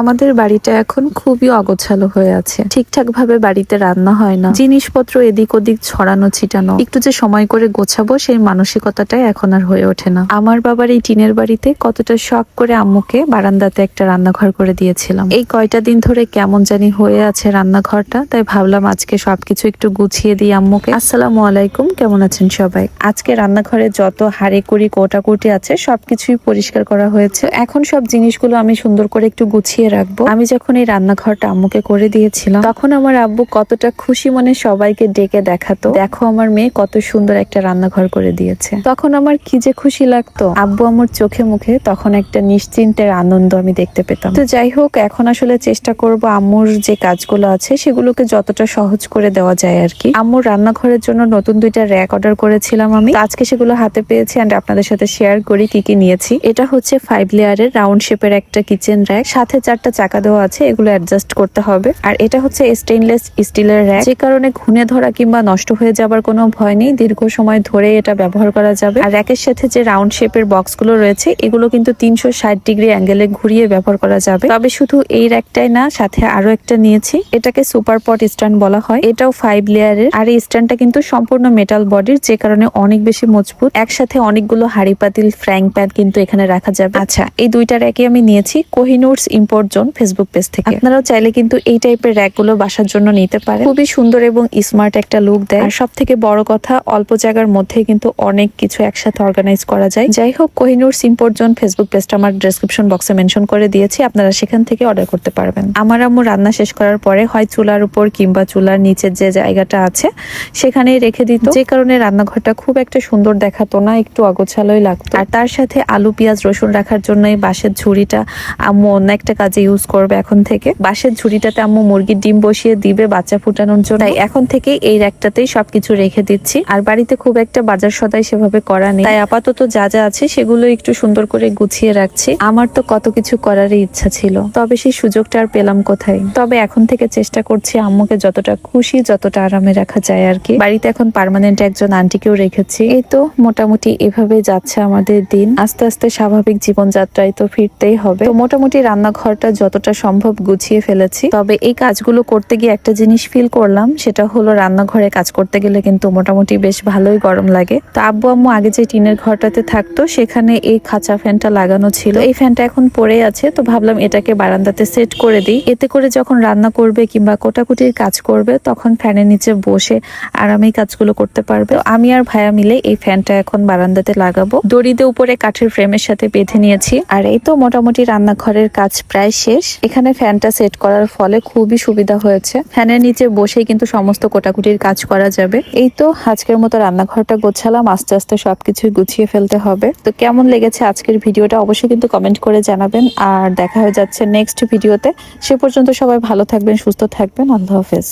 আমাদের বাড়িটা এখন খুবই অগোছালো হয়ে আছে। ঠিকঠাক ভাবে বাড়িতে রান্না হয় না। জিনিসপত্র এদিক ওদিক ছড়ানো ছিটানো। একটু যে সময় করে গোছাবো, সেই মানসিকতাটাই এখন আর হয়ে ওঠে না। আমার বাবার এই টিনের বাড়িতে কতটা শখ করে আম্মুকে বারান্দাতে একটা রান্নাঘর করে দিয়েছিলাম। এই কয়টা দিন ধরে কেমন জানি হয়ে আছে রান্নাঘরটা, তাই ভাবলাম আজকে সবকিছু একটু গুছিয়ে দিই আম্মুকে। আসসালামু আলাইকুম, কেমন আছেন সবাই? আজকে রান্নাঘরে যত হাড়ে কুড়ি, কোটাকুটি আছে, সবকিছুই পরিষ্কার করা হয়েছে। এখন সব জিনিসগুলো আমি সুন্দর করে একটু গুছিয়ে রাখব। আমি যখন এই রান্নাঘরটা আম্মুকে করে দিয়েছিলাম, তখন আমার আব্বু কতটা খুশি মনে সবাইকে ডেকে দেখাতো। দেখো আমার মেয়ে কত সুন্দর একটা রান্নাঘর করে দিয়েছে। তখন আমার কি যে খুশি লাগতো। আব্বু আমার চোখে মুখে তখন একটা নিশ্চিন্তের আনন্দ আমি দেখতে পেতাম। তো যাই হোক, এখন আসলে চেষ্টা করব আম্মুর যে কাজগুলো আছে, সেগুলোকে যতটা সহজ করে দেওয়া যায় আর কি। আম্মুর রান্নাঘরের জন্য নতুন দুইটা র্যাক অর্ডার করেছিলাম আমি। আজকে সেগুলো হাতে পেয়েছি এন্ড আপনাদের সাথে শেয়ার করি কি কি নিয়েছি। এটা হচ্ছে ফাইভ লেয়ারের রাউন্ড শেপের একটা কিচেন র্যাক সাথে চারটা চাকা দেওয়া আছে, এগুলো অ্যাডজাস্ট করতে হবে। আর এটা হচ্ছে স্টেইনলেস স্টিলের র্যাক যে কারণে ঘুনে ধরা কিংবা নষ্ট হয়ে যাবার কোনো ভয় নেই। দীর্ঘ সময় ধরে এটা ব্যবহার করা যাবে। আর র্যাকের সাথে যে রাউন্ড শেপের বক্সগুলো রয়েছে, এগুলো কিন্তু তিনশো ষাট ডিগ্রি অ্যাঙ্গেলে ঘুরিয়ে ব্যবহার করা যাবে। তবে শুধু এই র্যাকটাই না, সাথে আরও একটা নিয়েছি। এটাকে সুপার পট স্ট্যান্ড বলা হয়। এটাও ফাইভ লেয়ারের আর এই স্ট্যান্ডটা কিন্তু সম্পূর্ণ মেটাল বডির যে কারণে অনেক বেশি মজবুত। একসাথে অনেকগুলো হাড়ি পাতিল ফ্র্যাং প্যান কিন্তু এখানে রাখা যাবে। আচ্ছা এই দুইটা র্যাকে আমি নিয়েছি। Kohinoors import zone Facebook page থেকে। আপনারাও চাইলে কিন্তু এই টাইপের র্যাকগুলো বাসার জন্য নিতে পারেন। খুবই সুন্দর এবং স্মার্ট একটা লুক দেয়। আর সব থেকে বড় কথা অল্প জায়গার মধ্যে কিন্তু অনেক কিছু একসাথে অর্গানাইজ করা যায়। যাই হোক কোহিনুরস ইম্পোর্ট জোন ফেসবুক পেজটা আমার ডেসক্রিপশন বক্সে মেনশন করে দিয়েছি আপনারা সেখান থেকে অর্ডার করতে পারবেন। আমার আম্মু রান্না শেষ করার পরে হয় চুলার উপর কিংবা চুলার নিচের যে জায়গাটা আছে সেখানেই রেখে দিত। যে কারণে রান্নাঘরটা খুব একটা সুন্দর দেখাতো না একটু অগোছালোই লাগতো। আর তার সাথে আলু পেঁয়াজ রসুন রাখার জন্য বাঁশের ঝুড়িটা আম্মু অন্য একটা কাজে ইউজ করবে এখন থেকে। বাঁশের ঝুড়িটাতে আম্মু মুরগির ডিম বসিয়ে দিবে বাচ্চা ফুটানোর জন্য। তাই এখন থেকে এই র্যাকটাতেই সবকিছু রেখে দিচ্ছি। আর বাড়িতে খুব একটা বাজার সদাই সেভাবে করা নেই। তাই আপাতত যা যা আছে সেগুলো একটু সুন্দর করে গুছিয়ে রাখছি। আমার তো কত কিছু করারই ইচ্ছা ছিল। তবে সেই সুযোগটা আর পেলাম কোথায়? তবে এখন থেকে চেষ্টা করছি আম্মুকে যতটা খুশি, যতটা আরামে রাখা যায় আর কি। বাড়িতে এখন পারমানেন্ট একজন আন্টিকেও রেখেছি। এই তো মোটামুটি এভাবে যাচ্ছে আমাদের দিন। আস্তে আস্তে স্বাভাবিক জীবনযাত্রায় তো ফিরতেই হবে। তো মোটামুটি রান্নাঘরটা যতটা সম্ভব গুছিয়ে ফেলেছি। তবে এই কাজগুলো করতে গিয়ে একটা জিনিস ফিল করলাম, সেটা হলো রান্নাঘরে কাজ করতে গেলে কিন্তু মোটামুটি বেশ ভালোই গরম লাগে। তো আব্বু আম্মু আগে যে টিনের ঘরটাতে থাকতো, সেখানে এই খাঁচা ফ্যানটা লাগানো ছিল। এই ফ্যানটা এখন পড়ে আছে, তো ভাবলাম এটাকে বারান্দাতে সেট করে দিই। এতে করে যখন রান্না করবে কিংবা কোটাকুটির কাজ করবে, তখন ফ্যানের নিচে বসে আরামেই কাজগুলো করতে পারবে। আমি আর ভাইয়া মিলে এই ফ্যানটা এখন বারান্দাতে লাগাবো। দড়িতে উপরে কাঠের ফ্রেমের সাথে বেঁধে নিয়েছি। আর এই তো মোটামুটি রান্নাঘরের কাজ প্রায় শেষ। এখানে ফ্যানটা সেট করার ফলে খুবই সুবিধা হয়েছে। ফ্যানের নিচে বসেই কিন্তু সমস্ত কোটাকুটির কাজ করা যাবে। এই তো আজকের মতো রান্নাঘরটা গোছালাম, আস্তে আস্তে সবকিছু গুছিয়ে ফেলতে হবে। তো কেমন লেগেছে আজকের ভিডিওটা অবশ্যই কিন্তু কমেন্ট করে জানাবেন। আর দেখা হয়ে যাচ্ছে নেক্সট ভিডিওতে। সে পর্যন্ত সবাই ভালো থাকবেন, সুস্থ থাকবেন। আল্লাহ হাফেজ।